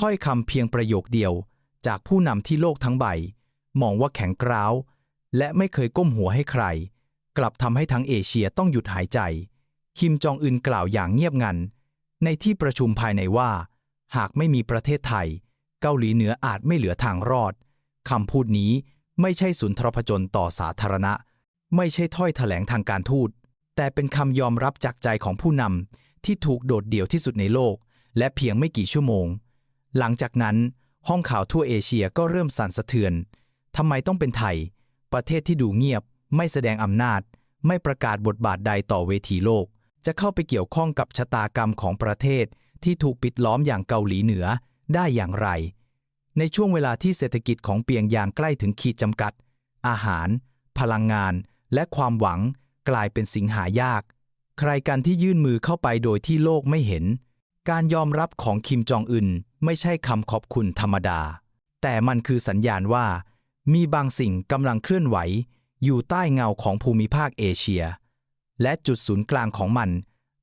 ถ้อยคำเพียงประโยคเดียว จากผู้นำที่โลกทั้งใบ มองว่าแข็งกร้าว และไม่เคยก้มหัวให้ใคร กลับทำให้ทั้งเอเชียต้องหยุดหายใจ คิมจองอึนกล่าวอย่างเงียบงัน ในที่ประชุมภายในว่า หากไม่มีประเทศไทย เกาหลีเหนืออาจไม่เหลือทางรอดคำพูดนี้ไม่ใช่สุนทรพจน์ต่อสาธารณะ ไม่ใช่ถ้อยแถลงทางการทูต แต่เป็นคำยอมรับจากใจของผู้นำที่ถูกโดดเดี่ยวที่สุดในโลก และเพียงไม่กี่ชั่วโมง หลังจากนั้น ห้องข่าวทั่วเอเชียก็เริ่มสั่นสะเทือนทำไมต้องเป็นไทย ประเทศที่ดูเงียบ ไม่แสดงอำนาจ ไม่ประกาศบทบาทใดต่อเวทีโลก จะเข้าไปเกี่ยวข้องกับชะตากรรมของประเทศที่ถูกปิดล้อมอย่างเกาหลีเหนือได้อย่างไร ในช่วงเวลาที่เศรษฐกิจของเปียงยางใกล้ถึงขีดจำกัด อาหาร พลังงาน และความหวังกลายเป็นสิ่งหายาก ใครกันที่ยื่นมือเข้าไปโดยที่โลกไม่เห็น การยอมรับของคิมจองอึน ไม่ใช่คำขอบคุณธรรมดา แต่มันคือสัญญาณว่า มีบางสิ่งกำลังเคลื่อนไหว อยู่ใต้เงาของภูมิภาคเอเชีย และจุดศูนย์กลางของมัน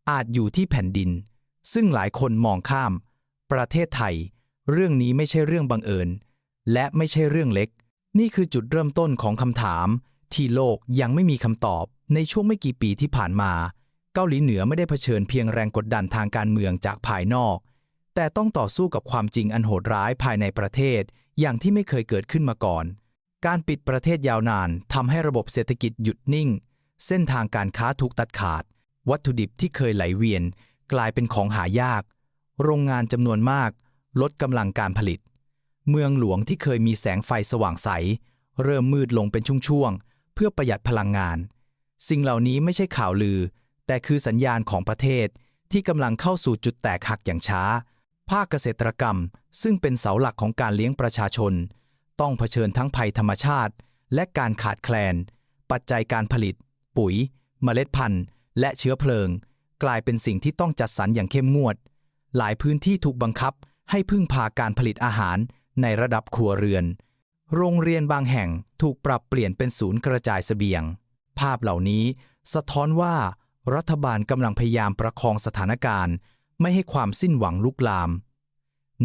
อาจอยู่ที่แผ่นดิน ซึ่งหลายคนมองข้าม ประเทศไทย เรื่องนี้ไม่ใช่เรื่องบังเอิญ และไม่ใช่เรื่องเล็ก นี่คือจุดเริ่มต้นของคำถาม ที่โลกยังไม่มีคำตอบ ในช่วงไม่กี่ปีที่ผ่านมา เกาหลีเหนือไม่ได้เผชิญเพียงแรงกดดันทางการเมืองจากภายนอก แต่ต้องต่อสู้กับความจริงอันโหดร้ายภายในประเทศ อย่างที่ไม่เคยเกิดขึ้นมาก่อน การปิดประเทศยาวนานทำให้ระบบเศรษฐกิจหยุดนิ่ง เส้นทางการค้าถูกตัดขาด วัตถุดิบที่เคยไหลเวียน กลายเป็นของหายาก โรงงานจำนวนมาก ลดกำลังการผลิต เมืองหลวงที่เคยมีแสงไฟสว่างใส เริ่มมืดลงเป็นช่วงๆเพื่อประหยัดพลังงาน สิ่งเหล่านี้ไม่ใช่ข่าวลือ แต่คือสัญญาณของประเทศที่กำลังเข้าสู่จุดแตกหักอย่างช้า ภาคเกษตรกรรม ซึ่งเป็นเสาหลักของการเลี้ยงประชาชน ต้องเผชิญทั้งภัยธรรมชาติ และการขาดแคลน ปัจจัยการผลิต ปุ๋ย เมล็ดพันธุ์ และเชื้อเพลิง กลายเป็นสิ่งที่ต้องจัดสรรอย่างเข้มงวด หลายพื้นที่ถูกบังคับให้พึ่งพาการผลิตอาหารในระดับครัวเรือน โรงเรียนบางแห่งถูกปรับเปลี่ยนเป็นศูนย์กระจายเสบียง ภาพเหล่านี้ สะท้อนว่า รัฐบาลกำลังพยายามประคองสถานการณ์ ไม่ให้ความสิ้นหวังลุกลาม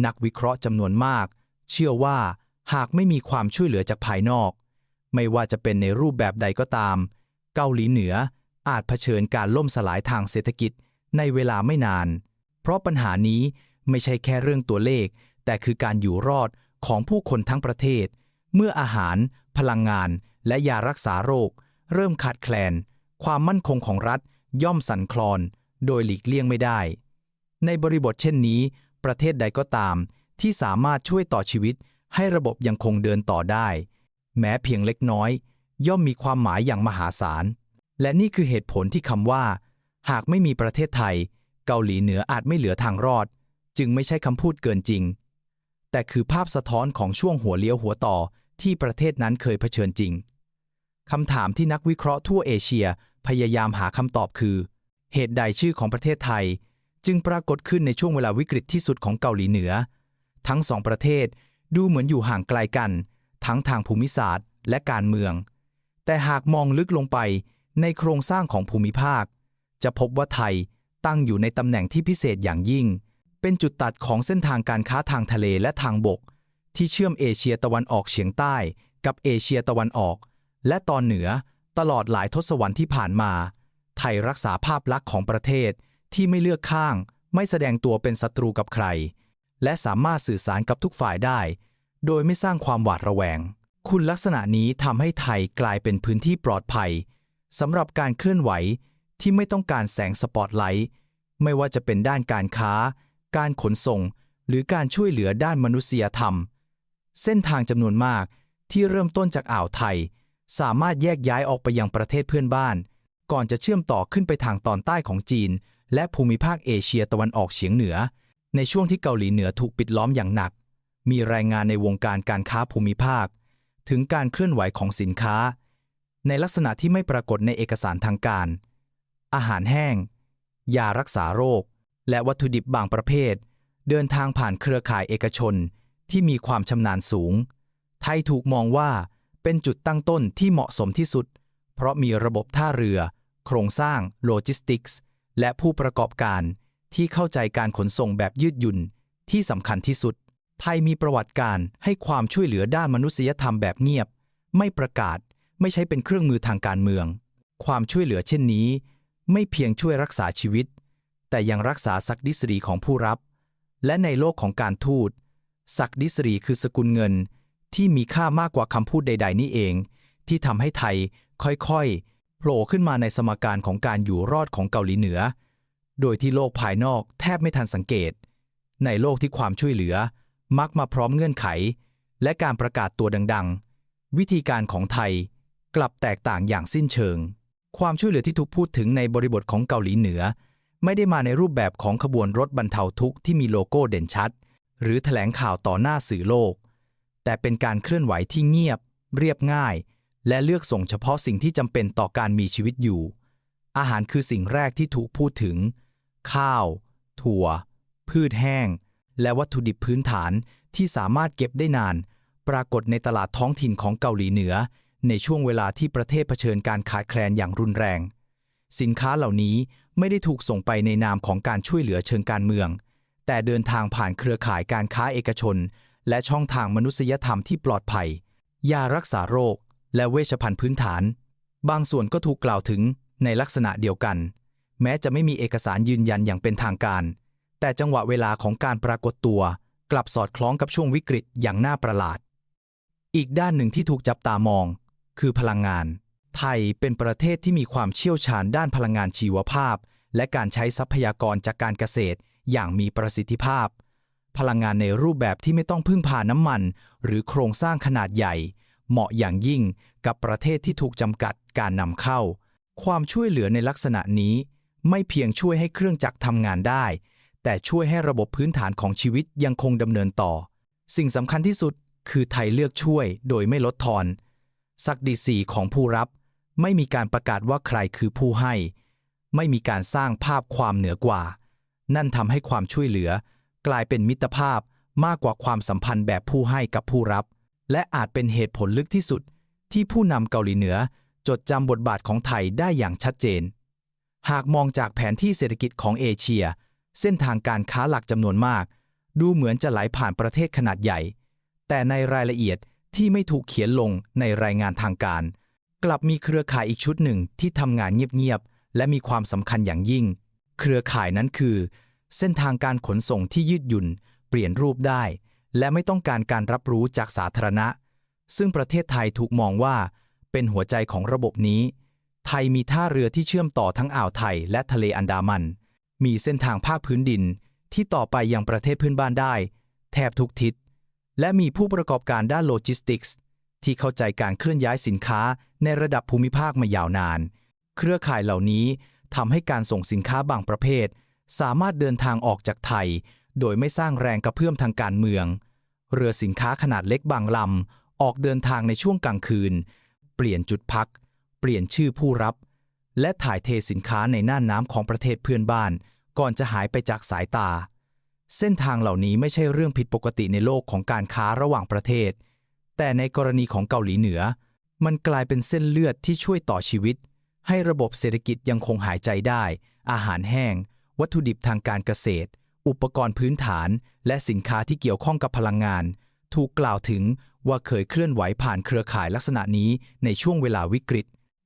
นักวิเคราะห์จำนวนมาก เชื่อว่าหากไม่มีความช่วยเหลือจากภายนอก ไม่ว่าจะเป็นในรูปแบบใดก็ตาม เกาหลีเหนืออาจเผชิญการล่มสลายทางเศรษฐกิจในเวลาไม่นาน เพราะปัญหานี้ไม่ใช่แค่เรื่องตัวเลข แต่คือการอยู่รอดของผู้คนทั้งประเทศ เมื่ออาหาร พลังงาน และยารักษาโรค เริ่มขาดแคลน ความมั่นคงของรัฐย่อมสั่นคลอน โดยหลีกเลี่ยงไม่ได้ ในบริบทเช่นนี้ ประเทศใดก็ตาม ที่สามารถช่วยต่อชีวิต ให้ระบบยังคงเดินต่อได้ แม้เพียงเล็กน้อย ย่อมมีความหมายอย่างมหาศาล และนี่คือเหตุผลที่คำว่า หากไม่มีประเทศไทย เกาหลีเหนืออาจไม่เหลือทางรอด จึงไม่ใช่คำพูดเกินจริง แต่คือภาพสะท้อนของช่วงหัวเลี้ยวหัวต่อที่ประเทศนั้นเคยเผชิญจริงคำถามที่นักวิเคราะห์ทั่วเอเชียพยายามหาคำตอบคือ เหตุใดชื่อของประเทศไทย จึงปรากฏขึ้นในช่วงเวลาวิกฤตที่สุดของเกาหลีเหนือ ทั้งสองประเทศดูเหมือนอยู่ห่างไกลกัน ทั้งทางภูมิศาสตร์และการเมือง แต่หากมองลึกลงไปในโครงสร้างของภูมิภาค จะพบว่าไทยตั้งอยู่ในตำแหน่งที่พิเศษอย่างยิ่ง เป็นจุดตัดของเส้นทางการค้าทางทะเลและทางบก ที่เชื่อมเอเชียตะวันออกเฉียงใต้ กับเอเชียตะวันออก และตอนเหนือตลอดหลายทศวรรษที่ผ่านมา ไทยรักษาภาพลักษณ์ของประเทศ ที่ไม่เลือกข้าง ไม่แสดงตัวเป็นศัตรูกับใคร และสามารถสื่อสารกับทุกฝ่ายได้ โดยไม่สร้างความหวาดระแวง คุณลักษณะนี้ทำให้ไทยกลายเป็นพื้นที่ปลอดภัยสำหรับการเคลื่อนไหวที่ไม่ต้องการแสงสปอตไลท์ไม่ว่าจะเป็นด้านการค้า การขนส่ง หรือการช่วยเหลือด้านมนุษยธรรม เส้นทางจำนวนมากที่เริ่มต้นจากอ่าวไทย สามารถแยกย้ายออกไปยังประเทศเพื่อนบ้าน ก่อนจะเชื่อมต่อขึ้นไปทางตอนใต้ของจีน และภูมิภาคเอเชียตะวันออกเฉียงเหนือ ในช่วงที่เกาหลีเหนือถูกปิดล้อมอย่างหนัก มีรายงานในวงการการค้าภูมิภาค ถึงการเคลื่อนไหวของสินค้า ในลักษณะที่ไม่ปรากฏในเอกสารทางการ อาหารแห้ง ยารักษาโรค และวัตถุดิบบางประเภท เดินทางผ่านเครือข่ายเอกชนที่มีความชำนาญสูง ไทยถูกมองว่าเป็นจุดตั้งต้นที่เหมาะสมที่สุด เพราะมีระบบท่าเรือ โครงสร้างโลจิสติกส์ และผู้ประกอบการที่เข้าใจการขนส่งแบบยืดหยุ่นที่สำคัญที่สุด ไทยมีประวัติการให้ความช่วยเหลือด้านมนุษยธรรมแบบเงียบ ไม่ประกาศไม่ใช้เป็นเครื่องมือทางการเมือง ความช่วยเหลือเช่นนี้ ไม่เพียงช่วยรักษาชีวิต แต่ยังรักษาศักดิสรีของผู้รับ และในโลกของการทูตศักดิสรีคือสกุลเงินที่มีค่ามากกว่าคำพูดใด ๆ นี่เอง ที่ทำให้ไทยค่อยๆ โผล่ขึ้นมาในสมการของการอยู่รอดของเกาหลีเหนือ โดยที่โลกภายนอกแทบไม่ทันสังเกต ในโลกที่ความช่วยเหลือ มักมาพร้อมเงื่อนไข และการประกาศตัวดัง ๆ วิธีการของไทยกลับแตกต่างอย่างสิ้นเชิง ความช่วยเหลือที่ถูกพูดถึงในบริบทของเกาหลีเหนือ ไม่ได้มาในรูปแบบของขบวนรถบรรเทาทุกข์ที่มีโลโก้เด่นชัด หรือแถลงข่าวต่อหน้าสื่อโลก แต่เป็นการเคลื่อนไหวที่เงียบ เรียบง่าย และเลือกส่งเฉพาะสิ่งที่จำเป็นต่อการมีชีวิตอยู่ อาหารคือสิ่งแรกที่ถูกพูดถึง ข้าว ถั่ว พืชแห้ง และวัตถุดิบพื้นฐานที่สามารถเก็บได้นาน ปรากฏในตลาดท้องถิ่นของเกาหลีเหนือ ในช่วงเวลาที่ประเทศเผชิญการขาดแคลนอย่างรุนแรง สินค้าเหล่านี้ไม่ได้ถูกส่งไปในนามของการช่วยเหลือเชิงการเมือง แต่เดินทางผ่านเครือข่ายการค้าเอกชน และช่องทางมนุษยธรรมที่ปลอดภัย ยารักษาโรค และเวชภัณฑ์พื้นฐาน บางส่วนก็ถูกกล่าวถึงในลักษณะเดียวกัน แม้จะไม่มีเอกสารยืนยันอย่างเป็นทางการ แต่จังหวะเวลาของการปรากฏตัว กลับสอดคล้องกับช่วงวิกฤตอย่างน่าประหลาด อีกด้านหนึ่งที่ถูกจับตามอง คือพลังงาน ไทยเป็นประเทศที่มีความเชี่ยวชาญด้านพลังงานชีวภาพ และการใช้ทรัพยากรจากการเกษตรอย่างมีประสิทธิภาพ พลังงานในรูปแบบที่ไม่ต้องพึ่งพาน้ำมัน หรือโครงสร้างขนาดใหญ่ เหมาะอย่างยิ่งกับประเทศที่ถูกจำกัดการนำเข้า ความช่วยเหลือในลักษณะนี้ ไม่เพียงช่วยให้เครื่องจักรทำงานได้ แต่ช่วยให้ระบบพื้นฐานของชีวิตยังคงดำเนินต่อ สิ่งสำคัญที่สุดคือไทยเลือกช่วยโดยไม่ลดทอน ศักดิศรีของผู้รับ ไม่มีการประกาศว่าใครคือผู้ให้ ไม่มีการสร้างภาพความเหนือกว่า นั่นทำให้ความช่วยเหลือ กลายเป็นมิตรภาพมากกว่าความสัมพันธ์แบบผู้ให้กับผู้รับ และอาจเป็นเหตุผลลึกที่สุด ที่ผู้นำเกาหลีเหนือ จดจำบทบาทของไทยได้อย่างชัดเจน หากมองจากแผนที่เศรษฐกิจของเอเชีย เส้นทางการค้าหลักจำนวนมาก ดูเหมือนจะไหลผ่านประเทศขนาดใหญ่ แต่ในรายละเอียดที่ไม่ถูกเขียนลงในรายงานทางการ กลับมีเครือข่ายอีกชุดหนึ่งที่ทำงานเงียบๆและมีความสำคัญอย่างยิ่ง เครือข่ายนั้นคือ เส้นทางการขนส่งที่ยืดหยุ่น เปลี่ยนรูปได้ และไม่ต้องการการรับรู้จากสาธารณะ ซึ่งประเทศไทยถูกมองว่าเป็นหัวใจของระบบนี้ ไทยมีท่าเรือที่เชื่อมต่อทั้งอ่าวไทยและทะเลอันดามัน มีเส้นทางภาคพื้นดินที่ต่อไปยังประเทศเพื่อนบ้านได้ แทบทุกทิศ และมีผู้ประกอบการด้านโลจิสติกส์ที่เข้าใจการเคลื่อนย้ายสินค้าในระดับภูมิภาคมายาวนาน เครือข่ายเหล่านี้ทำให้การส่งสินค้าบางประเภท สามารถเดินทางออกจากไทย โดยไม่สร้างแรงกระเพื่อมทางการเมือง เรือสินค้าขนาดเล็กบางลำ ออกเดินทางในช่วงกลางคืน เปลี่ยนจุดพัก เปลี่ยนชื่อผู้รับ และถ่ายเทสินค้าในน่านน้ำของประเทศเพื่อนบ้าน ก่อนจะหายไปจากสายตา เส้นทางเหล่านี้ไม่ใช่เรื่องผิดปกติในโลกของการค้าระหว่างประเทศ แต่ในกรณีของเกาหลีเหนือ มันกลายเป็นเส้นเลือดที่ช่วยต่อชีวิต ให้ระบบเศรษฐกิจยังคงหายใจได้ อาหารแห้ง วัตถุดิบทางการเกษตร อุปกรณ์พื้นฐาน และสินค้าที่เกี่ยวข้องกับพลังงาน ถูกกล่าวถึงว่าเคยเคลื่อนไหวผ่านเครือข่ายลักษณะนี้ในช่วงเวลาวิกฤต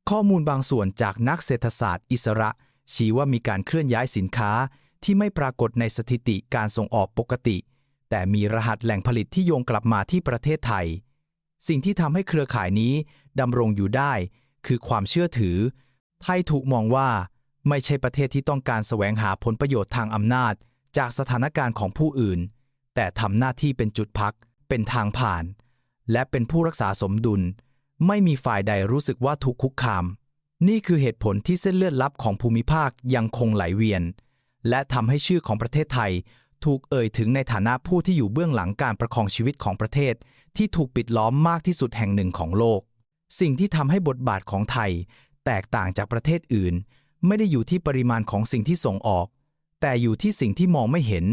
ข้อมูลบางส่วนจากนักเศรษฐศาสตร์ อิสระ ชี้ว่ามีการเคลื่อนย้ายสินค้าที่ไม่ปรากฏในสถิติการส่งออกปกติ แต่มีรหัสแหล่งผลิตที่โยงกลับมาที่ประเทศไทย สิ่งที่ทำให้เครือข่ายนี้ดำรงอยู่ได้ คือความเชื่อถือ ไทยถูกมองว่า ไม่ใช่ประเทศที่ต้องการแสวงหาผลประโยชน์ทางอำนาจ จากสถานการณ์ของผู้อื่น แต่ทำหน้าที่เป็นจุดพัก เป็นทางผ่าน และเป็นผู้รักษาสมดุล ไม่มีฝ่ายใดรู้สึกว่าถูกคุกคาม นี่คือเหตุผลที่เส้นเลือดลับของภูมิภาคยังคงไหลเวียน และทำให้ชื่อของประเทศไทย ถูกเอ่ยถึงในฐานะผู้ที่อยู่เบื้องหลังการประคองชีวิตของประเทศ ที่ถูกปิดล้อมมากที่สุดแห่งหนึ่งของโลก สิ่งที่ทำให้บทบาทของไทย แตกต่างจากประเทศอื่น ไม่ได้อยู่ที่ปริมาณของสิ่งที่ส่งออก แต่อยู่ที่สิ่งที่มองไม่เห็น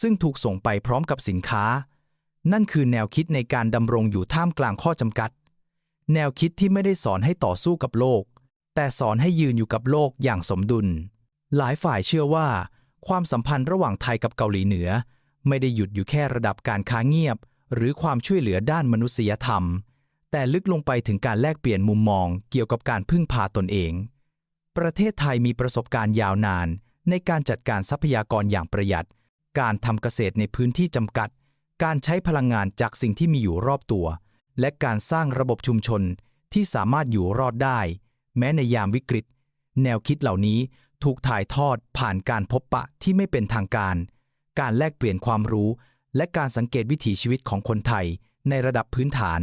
ซึ่งถูกส่งไปพร้อมกับสินค้า นั่นคือแนวคิดในการดำรงอยู่ท่ามกลางข้อจำกัด แนวคิดที่ไม่ได้สอนให้ต่อสู้กับโลก แต่สอนให้ยืนอยู่กับโลกอย่างสมดุล หลายฝ่ายเชื่อว่า ความสัมพันธ์ระหว่างไทยกับเกาหลีเหนือ ไม่ได้หยุดอยู่แค่ระดับการค้าเงียบ หรือความช่วยเหลือด้านมนุษยธรรม แต่ลึกลงไปถึงการแลกเปลี่ยนมุมมอง เกี่ยวกับการพึ่งพาตนเอง ประเทศไทยมีประสบการณ์ยาวนาน ในการจัดการทรัพยากรอย่างประหยัด การทำเกษตรในพื้นที่จำกัด การใช้พลังงานจากสิ่งที่มีอยู่รอบตัว และการสร้างระบบชุมชนที่สามารถอยู่รอดได้ แม้ในยามวิกฤต แนวคิดเหล่านี้ถูกถ่ายทอดผ่านการพบปะที่ไม่เป็นทางการ การแลกเปลี่ยนความรู้ และการสังเกตวิถีชีวิตของคนไทยในระดับพื้นฐาน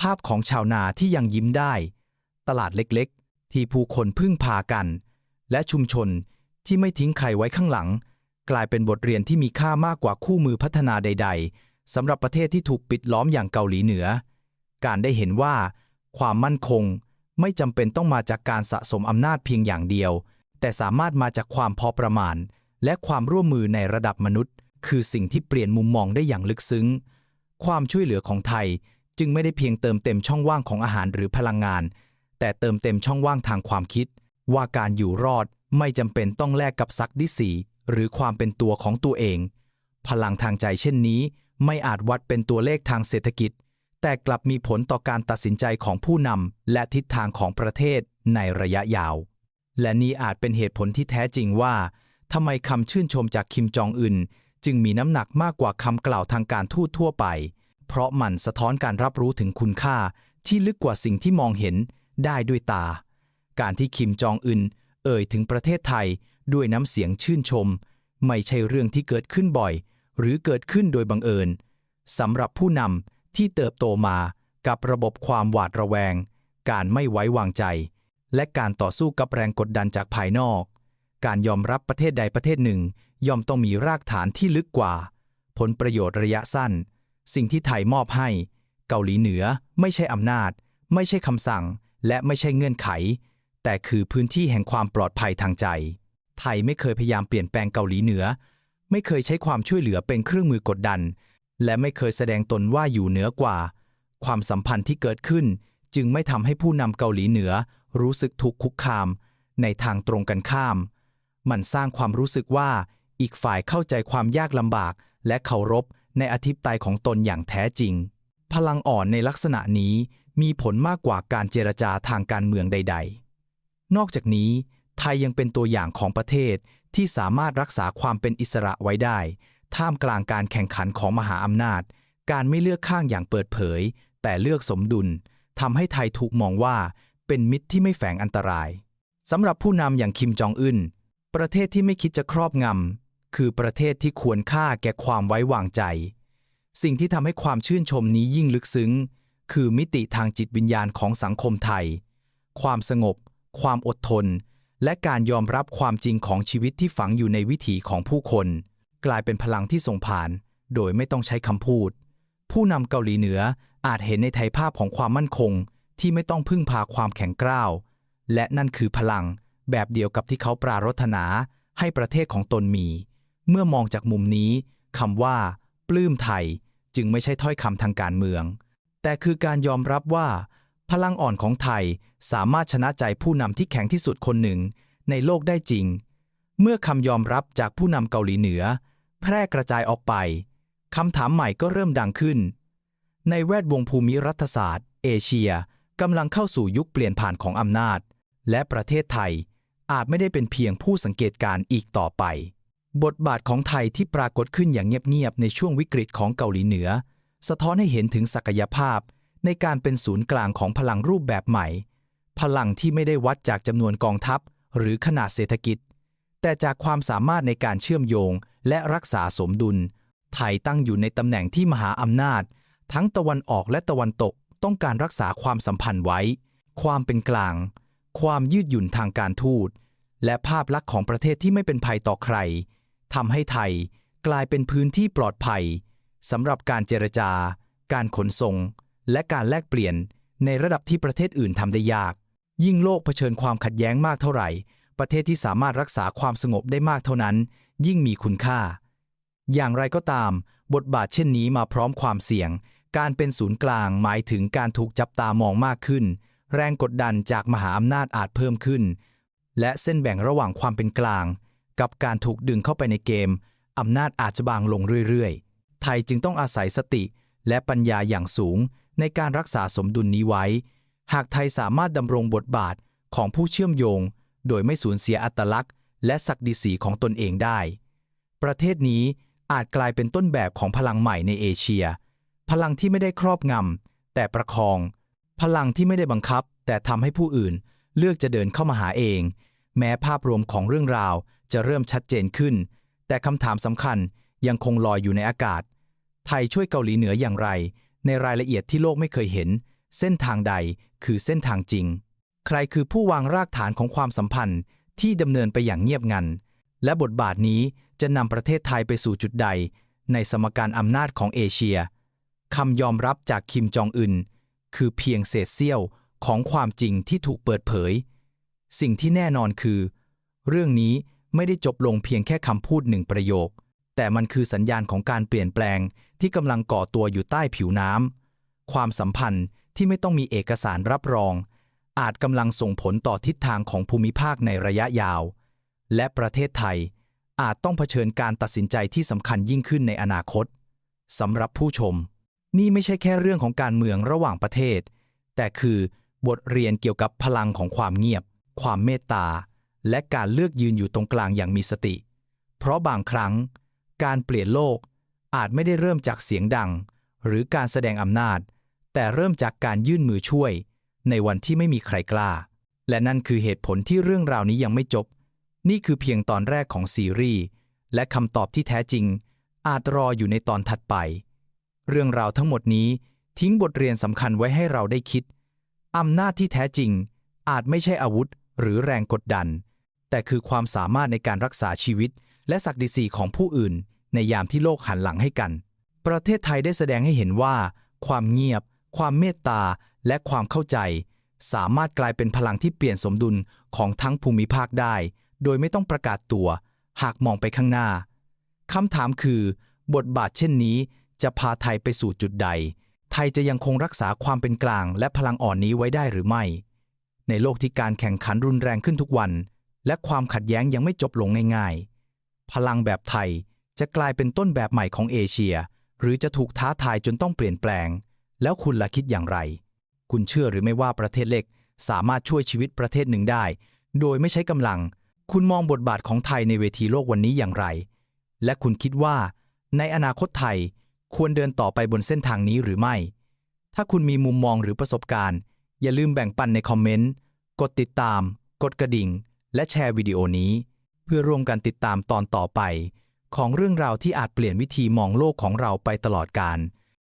ภาพของชาวนาที่ยังยิ้มได้ ตลาดเล็กๆ ที่ผู้คนพึ่งพากัน และชุมชน ที่ไม่ทิ้งใครไว้ข้างหลัง กลายเป็นบทเรียนที่มีค่ามากกว่าคู่มือพัฒนาใด ๆสำหรับประเทศที่ถูกปิดล้อมอย่างเกาหลีเหนือ การได้เห็นว่า ความมั่นคงไม่จำเป็นต้องมาจากการสะสมอำนาจเพียงอย่างเดียว แต่สามารถมาจากความพอประมาณ และความร่วมมือในระดับมนุษย์ คือสิ่งที่เปลี่ยนมุมมองได้อย่างลึกซึ้ง ความช่วยเหลือของไทยจึงไม่ได้เพียงเติมเต็มช่องว่างของอาหารหรือพลังงาน แต่เติมเต็มช่องว่างทางความคิด ว่าการอยู่รอด ไม่จำเป็นต้องแลกกับศักดิศีหรือความเป็นตัวของตัวเอง พลังทางใจเช่นนี้ ไม่อาจวัดเป็นตัวเลขทางเศรษฐกิจ แต่กลับมีผลต่อการตัดสินใจของผู้นำและทิศทางของประเทศในระยะยาว และนี่อาจเป็นเหตุผลที่แท้จริงว่าทำไมคำชื่นชมจากคิมจองอึนจึงมีน้ำหนักมากกว่าคำกล่าวทางการทูตทั่วไป เพราะมันสะท้อนการรับรู้ถึงคุณค่าที่ลึกกว่าสิ่งที่มองเห็นได้ด้วยตา การที่คิมจองอึน เอ่ยถึงประเทศไทยด้วยน้ำเสียงชื่นชม ไม่ใช่เรื่องที่เกิดขึ้นบ่อย หรือเกิดขึ้นโดยบังเอิญสำหรับผู้นำที่เติบโตมากับระบบความหวาดระแวง การไม่ไว้วางใจ และการต่อสู้กับแรงกดดันจากภายนอก การยอมรับประเทศใดประเทศหนึ่ง ย่อมต้องมีรากฐานที่ลึกกว่า ผลประโยชน์ระยะสั้น สิ่งที่ไทยมอบให้ เกาหลีเหนือไม่ใช่อำนาจ ไม่ใช่คำสั่ง และไม่ใช่เงื่อนไข แต่คือพื้นที่แห่งความปลอดภัยทางใจ ไทยไม่เคยพยายามเปลี่ยนแปลงเกาหลีเหนือ ไม่เคยใช้ความช่วยเหลือเป็นเครื่องมือกดดัน และไม่เคยแสดงตนว่าอยู่เหนือกว่า ความสัมพันธ์ที่เกิดขึ้น จึงไม่ทำให้ผู้นำเกาหลีเหนือ รู้สึกถูกคุกคาม ในทางตรงกันข้าม มันสร้างความรู้สึกว่า อีกฝ่ายเข้าใจความยากลำบาก และเคารพในอธิปไตยของตนอย่างแท้จริง พลังอ่อนในลักษณะนี้มีผลมากกว่าการเจรจาทางการเมืองใด ๆ นอกจากนี้ ไทยยังเป็นตัวอย่างของประเทศที่สามารถรักษาความเป็นอิสระไว้ได้ ท่ามกลางการแข่งขันของมหาอำนาจ การไม่เลือกข้างอย่างเปิดเผย แต่เลือกสมดุลทำให้ไทยถูกมองว่าเป็นมิตรที่ไม่แฝงอันตรายสำหรับผู้นำอย่างคิมจองอึนประเทศที่ไม่คิดจะครอบงำคือประเทศที่ควรค่าแก่ความไว้วางใจ สิ่งที่ทำให้ความชื่นชมนี้ยิ่งลึกซึ้ง คือมิติทางจิตวิญญาณของสังคมไทย ความสงบ ความอดทน และการยอมรับความจริงของชีวิตที่ฝังอยู่ในวิถีของผู้คน กลายเป็นพลังที่ส่งผ่าน โดยไม่ต้องใช้คำพูด ผู้นำเกาหลีเหนืออาจเห็นในไทยภาพของความมั่นคง ที่ไม่ต้องพึ่งพาความแข็งกร้าว และนั่นคือพลัง แบบเดียวกับที่เขาปรารถนา ให้ประเทศของตนมี เมื่อมองจากมุมนี้คำว่า ปลื้มไทย จึงไม่ใช่ถ้อยคำทางการเมือง แต่คือการยอมรับว่า พลังอ่อนของไทยสามารถชนะใจผู้นำที่แข็งที่สุดคนหนึ่ง ในโลกได้จริง เมื่อคำยอมรับจากผู้นำเกาหลีเหนือ แพร่กระจายออกไปคำถามใหม่ก็เริ่มดังขึ้น ในแวดวงภูมิรัฐศาสตร์ เอเชียกำลังเข้าสู่ยุคเปลี่ยนผ่านของอำนาจ และประเทศไทย อาจไม่ได้เป็นเพียงผู้สังเกตการณ์อีกต่อไป บทบาทของไทยที่ปรากฏขึ้นอย่างเงียบๆในช่วงวิกฤตของเกาหลีเหนือ สะท้อนให้เห็นถึงศักยภาพ ในการเป็นศูนย์กลางของพลังรูปแบบใหม่ พลังที่ไม่ได้วัดจากจำนวนกองทัพ หรือขนาดเศรษฐกิจ แต่จากความสามารถในการเชื่อมโยง และรักษาสมดุล ไทยตั้งอยู่ในตำแหน่งที่มหาอำนาจ ทั้งตะวันออกและตะวันตกต้องการรักษาความสัมพันธ์ไว้ ความเป็นกลาง ความยืดหยุ่นทางการทูต และภาพลักษณ์ของประเทศที่ไม่เป็นภัยต่อใครทำให้ไทยกลายเป็นพื้นที่ปลอดภัยสำหรับการเจรจาการขนส่ง และการแลกเปลี่ยนในระดับที่ประเทศอื่นทำได้ยาก ยิ่งโลกเผชิญความขัดแย้งมากเท่าไหร่ ประเทศที่สามารถรักษาความสงบได้มากเท่านั้น ยิ่งมีคุณค่า อย่างไรก็ตาม บทบาทเช่นนี้มาพร้อมความเสี่ยง การเป็นศูนย์กลางหมายถึงการถูกจับตามองมากขึ้น แรงกดดันจากมหาอำนาจอาจเพิ่มขึ้น และเส้นแบ่งระหว่างความเป็นกลาง กับการถูกดึงเข้าไปในเกมอำนาจอาจจะบางลงเรื่อยๆ ไทยจึงต้องอาศัยสติและปัญญาอย่างสูง ในการรักษาสมดุลนี้ไว้ หากไทยสามารถดำรงบทบาทของผู้เชื่อมโยง โดยไม่สูญเสียอัตลักษณ์ และศักดิศรีของตนเองได้ ประเทศนี้อาจกลายเป็นต้นแบบของพลังใหม่ในเอเชีย พลังที่ไม่ได้ครอบงำแต่ประคอง พลังที่ไม่ได้บังคับ แต่ทำให้ผู้อื่น เลือกจะเดินเข้ามาหาเอง แม้ภาพรวมของเรื่องราวจะเริ่มชัดเจนขึ้น แต่คำถามสำคัญยังคงลอยอยู่ในอากาศ ไทยช่วยเกาหลีเหนืออย่างไร ในรายละเอียดที่โลกไม่เคยเห็น เส้นทางใดคือเส้นทางจริง ใครคือผู้วางรากฐานของความสัมพันธ์ที่ดำเนินไปอย่างเงียบงัน และบทบาทนี้จะนำประเทศไทยไปสู่จุดใด ในสมการอำนาจของเอเชียคำยอมรับจากคิมจองอึนคือเพียงเศษเสี้ยวของความจริงที่ถูกเปิดเผย สิ่งที่แน่นอนคือ เรื่องนี้ไม่ได้จบลงเพียงแค่คำพูดหนึ่งประโยค แต่มันคือสัญญาณของการเปลี่ยนแปลง ที่กำลังก่อตัวอยู่ใต้ผิวน้ำความสัมพันธ์ที่ไม่ต้องมีเอกสารรับรอง อาจกำลังส่งผลต่อทิศทางของภูมิภาคในระยะยาว และประเทศไทย อาจต้องเผชิญการตัดสินใจที่สำคัญยิ่งขึ้นในอนาคตสำหรับผู้ชม นี่ไม่ใช่แค่เรื่องของการเมืองระหว่างประเทศ แต่คือบทเรียนเกี่ยวกับพลังของความเงียบ ความเมตตา และการเลือกยืนอยู่ตรงกลางอย่างมีสติ เพราะบางครั้ง การเปลี่ยนโลก อาจไม่ได้เริ่มจากเสียงดัง หรือการแสดงอำนาจ แต่เริ่มจากการยื่นมือช่วย ในวันที่ไม่มีใครกล้า และนั่นคือเหตุผลที่เรื่องราวนี้ยังไม่จบ นี่คือเพียงตอนแรกของซีรีส์และคำตอบที่แท้จริง อาจรออยู่ในตอนถัดไป เรื่องราวทั้งหมดนี้ทิ้งบทเรียนสำคัญไว้ให้เราได้คิดอำนาจที่แท้จริง อาจไม่ใช่อาวุธ หรือแรงกดดัน แต่คือความสามารถในการรักษาชีวิต และศักดิศรีของผู้อื่น ในยามที่โลกหันหลังให้กัน ประเทศไทยได้แสดงให้เห็นว่า ความเงียบ ความเมตตา และความเข้าใจ สามารถกลายเป็นพลังที่เปลี่ยนสมดุลของทั้งภูมิภาคได้ โดยไม่ต้องประกาศตัว หากมองไปข้างหน้าคำถามคือ บทบาทเช่นนี้จะพาไทยไปสู่จุดใด ไทยจะยังคงรักษาความเป็นกลาง และพลังอ่อนนี้ไว้ได้หรือไม่ ในโลกที่การแข่งขันรุนแรงขึ้นทุกวัน และความขัดแย้งยังไม่จบลงง่าย ๆ พลังแบบไทย จะกลายเป็นต้นแบบใหม่ของเอเชีย หรือจะถูกท้าทายจนต้องเปลี่ยนแปลง แล้วคุณล่ะคิดอย่างไร คุณเชื่อหรือไม่ว่าประเทศเล็ก สามารถช่วยชีวิตประเทศหนึ่งได้ โดยไม่ใช้กำลัง คุณมองบทบาทของไทยในเวทีโลกวันนี้อย่างไร และคุณคิดว่า ในอนาคตไทยควรเดินต่อไปบนเส้นทางนี้หรือไม่ ถ้าคุณมีมุมมองหรือประสบการณ์ อย่าลืมแบ่งปันในคอมเมนต์ กดติดตาม กดกระดิ่ง และแชร์วิดีโอนี้ เพื่อร่วมกันติดตามตอนต่อไป ของเรื่องราวที่อาจเปลี่ยนวิธีมองโลกของเราไปตลอดกาล